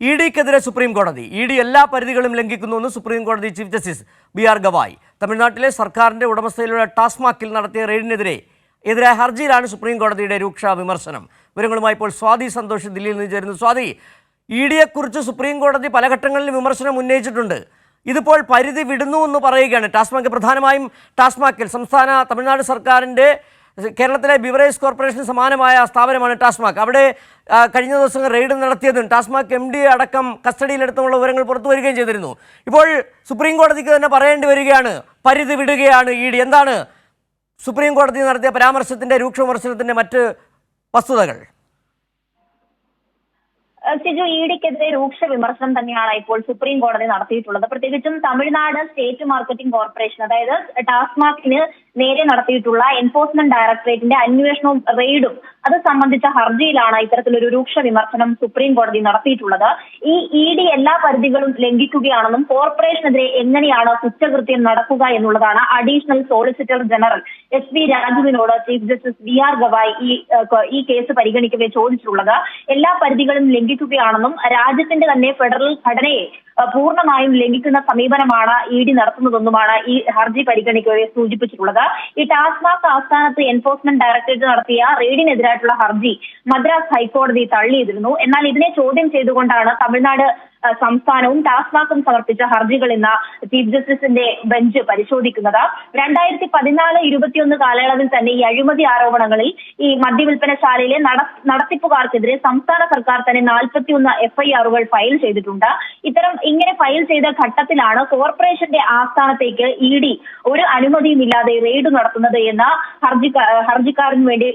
E ഡിക്കെതിരെ supreme കോടതി E D എല്ലാ പരിധികളും ലംഘിക്കുന്നുവെന്ന് സുപ്രീം കോടതി chief justice B R Gavai. തമിഴ്നാട്ടിലെ സർക്കാരിന്റെ ഉടമസ്ഥയിലുള്ള ടാസ്മാക്കിൽ നടത്തിയ റെയ്ഡിനെതിരെ എതിരായ ഹർജിയിലാണ് സുപ്രീം കോടതിയുടെ രൂക്ഷ വിമർശനം. വിവരങ്ങളുമായി ഇപ്പോൾ സ്വാതി സന്തോഷ് ദില്ലിയിൽ നിന്ന് ചേരുന്നു. സ്വാതി ഇ ഡിയെക്കുറിച്ച് സുപ്രീം കോടതി പല ഘട്ടങ്ങളിലും വിമർശനം ഉന്നയിച്ചിട്ടുണ്ട്. ഇതിപ്പോൾ പരിധി വിടുന്നു എന്ന് പറയുകയാണ്. ടാസ്മാക്ക് പ്രധാനമായും ടാസ്മാക്കിൽ സംസ്ഥാന തമിഴ്നാട് സർക്കാരിന്റെ കേരളത്തിലെ ബിവറേജ് കോർപ്പറേഷന് സമാനമായ സ്ഥാപനമാണ് ടാസ്മാക്. അവിടെ കഴിഞ്ഞ ദിവസം റെയ്ഡ് നടത്തിയതും ടാസ്മാക് എം ഡി അടക്കം കസ്റ്റഡിയിലെടുത്തുമുള്ള വിവരങ്ങൾ പുറത്തു വരികയും ചെയ്തിരുന്നു. ഇപ്പോൾ സുപ്രീം കോടതിക്ക് തന്നെ പറയേണ്ടി വരികയാണ് പരിധി വിടുകയാണ് ഇ ഡി. എന്താണ് സുപ്രീം കോടതി നടത്തിയ പരാമർശത്തിന്റെ രൂക്ഷ വിമർശനത്തിന്റെ മറ്റ് വസ്തുതകൾ? സിജു ഇഡിക്കെതിരെ രൂക്ഷ വിമർശനം തന്നെയാണ് ഇപ്പോൾ സുപ്രീം കോടതി നടത്തിയിട്ടുള്ളത്. പ്രത്യേകിച്ചും തമിഴ്നാട് സ്റ്റേറ്റ് മാർക്കറ്റിംഗ് കോർപ്പറേഷൻ അതായത് ടാസ്മാക്കിന് നേരെ നടത്തിയിട്ടുള്ള എൻഫോഴ്സ്മെന്റ് ഡയറക്ടറേറ്റിന്റെ അന്വേഷണവും റെയ്ഡും അത് സംബന്ധിച്ച ഹർജിയിലാണ് ഇത്തരത്തിലൊരു രൂക്ഷ വിമർശനം സുപ്രീം കോടതി നടത്തിയിട്ടുള്ളത്. ഈ ഇ ഡി എല്ലാ പരിധികളും ലംഘിക്കുകയാണെന്നും കോർപ്പറേഷനെതിരെ എങ്ങനെയാണ് കുറ്റകൃത്യം നടക്കുക എന്നുള്ളതാണ് additional solicitor general S V രാജുവിനോട് chief justice V R Gavai ഈ ഈ കേസ് പരിഗണിക്കവേ ചോദിച്ചിട്ടുള്ളത്. എല്ലാ പരിധികളും ലംഘിക്കുകയാണെന്നും രാജ്യത്തിന്റെ തന്നെ ഫെഡറൽ ഘടനയെ പൂർണമായും ലംഘിക്കുന്ന സമീപനമാണ് ഇ ഡി നടത്തുന്നതെന്നുമാണ് ഈ ഹർജി പരിഗണിക്കവേ സൂചിപ്പിച്ചിട്ടുള്ളത്. ഈ ടാസ്മാക് ആസ്ഥാനത്ത് എൻഫോഴ്സ്മെന്റ് ഡയറക്ടറേറ്റ് നടത്തിയ റെയ്ഡിനെതിരായിട്ടുള്ള ഹർജി മദ്രാസ് ഹൈക്കോടതി തള്ളിയിരുന്നു. എന്നാൽ ഇതിനെ ചോദ്യം ചെയ്തുകൊണ്ടാണ് തമിഴ്നാട് സംസ്ഥാനവും ടാസ്മാക്കും സമർപ്പിച്ച ഹർജികൾ ഇന്ന് ചീഫ് ജസ്റ്റിസിന്റെ ബെഞ്ച് പരിശോധിക്കുന്നത്. രണ്ടായിരത്തി പതിനാല് ഇരുപത്തിയൊന്ന് കാലയളവിൽ തന്നെ ഈ അഴിമതി ആരോപണങ്ങളിൽ ഈ മദ്യവിൽപ്പനശാലയിലെ നട- നടത്തിപ്പുകാർക്കെതിരെ സംസ്ഥാന സർക്കാർ തന്നെ നാൽപ്പത്തിയൊന്ന് എഫ്ഐആറുകൾ ഫയൽ ചെയ്തിട്ടുണ്ട്. ഇത്തരം ഇങ്ങനെ ഫയൽ ചെയ്ത ഘട്ടത്തിലാണ് കോർപ്പറേഷന്റെ ആസ്ഥാനത്തേക്ക് ഇ ഡി ഒരു അനുമതിയും ഇല്ലാതെ റെയ്ഡ് നടത്തുന്നത് എന്ന് ഹർജിക്കാ ഹർജിക്കാരന് വേണ്ടി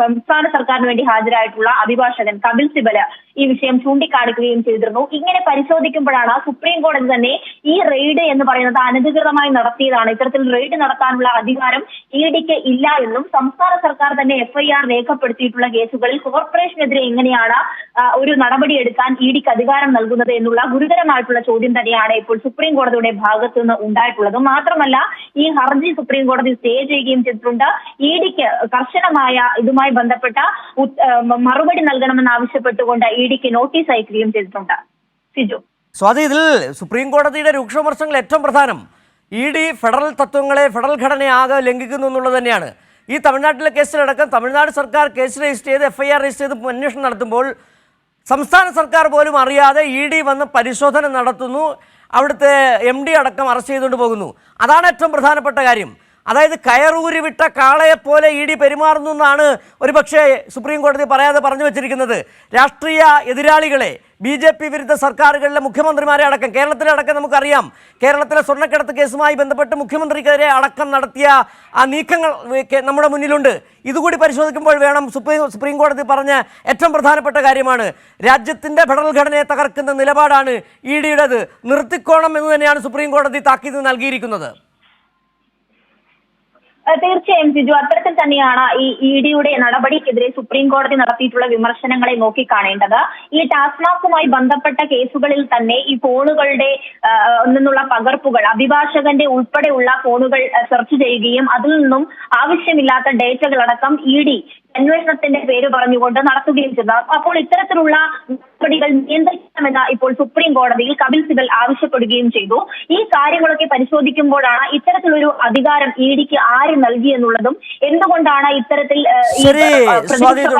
സംസ്ഥാന സർക്കാരിന് വേണ്ടി ഹാജരായിട്ടുള്ള അഭിഭാഷകൻ കപിൽ സിബൽ ഈ വിഷയം ചൂണ്ടിക്കാണിക്കുകയും ചെയ്തിരുന്നു. ഇങ്ങനെ പരിശോധിക്കുമ്പോഴാണ് സുപ്രീം കോടതി തന്നെ ഈ റെയ്ഡ് എന്ന് പറയുന്നത് അനധികൃതമായി നടത്തിയതാണ്. ഇത്തരത്തിൽ റെയ്ഡ് നടത്താനുള്ള അധികാരം ഇ ഡിക്ക് ഇല്ല എന്നും സംസ്ഥാന സർക്കാർ തന്നെ എഫ്ഐആർ രേഖപ്പെടുത്തിയിട്ടുള്ള കേസുകളിൽ കോർപ്പറേഷനെതിരെ എങ്ങനെയാണ് ഒരു നടപടി എടുക്കാൻ ഇ ഡിക്ക് അധികാരം നൽകുന്നത് എന്നുള്ള ഗുരുതരമായിട്ടുള്ള ചോദ്യം തന്നെയാണ് ഇപ്പോൾ സുപ്രീം കോടതിയുടെ ഭാഗത്തു നിന്ന് ഉണ്ടായിട്ടുള്ളത്. മാത്രമല്ല ഈ ഹർജി സുപ്രീം കോടതി സ്റ്റേ ചെയ്യുകയും ചെയ്തിട്ടുണ്ട്. ഇ ഡിക്ക് കർശനമായ ഇതുമായി ബന്ധപ്പെട്ട മറുപടി നൽകണമെന്ന് ആവശ്യപ്പെട്ടുകൊണ്ട് ഇ ഡിക്ക് നോട്ടീസ് അയക്കുകയും ചെയ്തിട്ടുണ്ട്. സിജു. സ്വാതി ഇതിൽ സുപ്രീം കോടതിയുടെ രൂക്ഷ ഏറ്റവും പ്രധാനം. ഇ ഡി ഫെഡറൽ തത്വങ്ങളെ ഫെഡറൽ ഘടനയെ ആകെ ലംഘിക്കുന്നു എന്നുള്ളത് തന്നെയാണ്. ഈ തമിഴ്നാട്ടിലെ കേസിലടക്കം തമിഴ്നാട് സർക്കാർ കേസ് രജിസ്റ്റർ ചെയ്ത് എഫ് ഐ ആർ രജിസ്റ്റർ ചെയ്ത് അന്വേഷണം നടത്തുമ്പോൾ സംസ്ഥാന സർക്കാർ പോലും അറിയാതെ ഇ ഡി വന്ന് പരിശോധന നടത്തുന്നു. അവിടുത്തെ എം ഡി അടക്കം അറസ്റ്റ് ചെയ്തുകൊണ്ട് പോകുന്നു. അതാണ് ഏറ്റവും പ്രധാനപ്പെട്ട കാര്യം. അതായത് കയറൂരി വിട്ട കാളയെപ്പോലെ ഇ ഡി പെരുമാറുന്നു എന്നാണ് ഒരുപക്ഷെ സുപ്രീം കോടതി പറയാതെ പറഞ്ഞു വച്ചിരിക്കുന്നത്. രാഷ്ട്രീയ എതിരാളികളെ ബി ജെ പി വിരുദ്ധ സർക്കാരുകളിലെ മുഖ്യമന്ത്രിമാരെ അടക്കം കേരളത്തിലെ അടക്കം നമുക്കറിയാം. കേരളത്തിലെ സ്വർണക്കടത്ത് കേസുമായി ബന്ധപ്പെട്ട് മുഖ്യമന്ത്രിക്കെതിരെ അടക്കം നടത്തിയ ആ നീക്കങ്ങൾ നമ്മുടെ മുന്നിലുണ്ട്. ഇതുകൂടി പരിശോധിക്കുമ്പോൾ വേണം സുപ്രീം സുപ്രീം കോടതി പറഞ്ഞ ഏറ്റവും പ്രധാനപ്പെട്ട കാര്യമാണ്. രാജ്യത്തിന്റെ ഫെഡറൽ ഘടനയെ തകർക്കുന്ന നിലപാടാണ് ഇ ഡിയുടേത് നിർത്തിക്കോണം എന്ന് തന്നെയാണ് സുപ്രീം കോടതി താക്കീത് നൽകിയിരിക്കുന്നത്. തീർച്ചയായും സിജു. അത്തരത്തിൽ തന്നെയാണ് ഈ ഇ ഡിയുടെ നടപടിക്കെതിരെ സുപ്രീം കോടതി നടത്തിയിട്ടുള്ള വിമർശനങ്ങളെ നോക്കിക്കാണേണ്ടത് ഈ ടാസ്മാക്കുമായി ബന്ധപ്പെട്ട കേസുകളിൽ തന്നെ ഈ ഫോണുകളുടെ നിന്നുള്ള പകർപ്പുകൾ അഭിഭാഷകന്റെ ഉൾപ്പെടെയുള്ള ഫോണുകൾ സെർച്ച് ചെയ്യുകയും അതിൽ നിന്നും ആവശ്യമില്ലാത്ത ഡേറ്റകളടക്കം ഇ ഡി അന്വേഷണത്തിന്റെ പേര് പറഞ്ഞുകൊണ്ട് നടത്തുകയും ചെയ്തു. അപ്പോൾ ഇത്തരത്തിലുള്ള നടപടികൾ നിയന്ത്രിക്കണമെന്ന് ഇപ്പോൾ സുപ്രീം കോടതിയിൽ കപിൽ സിബൽ ആവശ്യപ്പെടുകയും ചെയ്തു. ഈ കാര്യങ്ങളൊക്കെ പരിശോധിക്കുമ്പോഴാണ് ഇത്തരത്തിലൊരു അധികാരം ഇ ഡിക്ക് ആര് നൽകി എന്നുള്ളതും എന്തുകൊണ്ടാണ് ഇത്തരത്തിൽ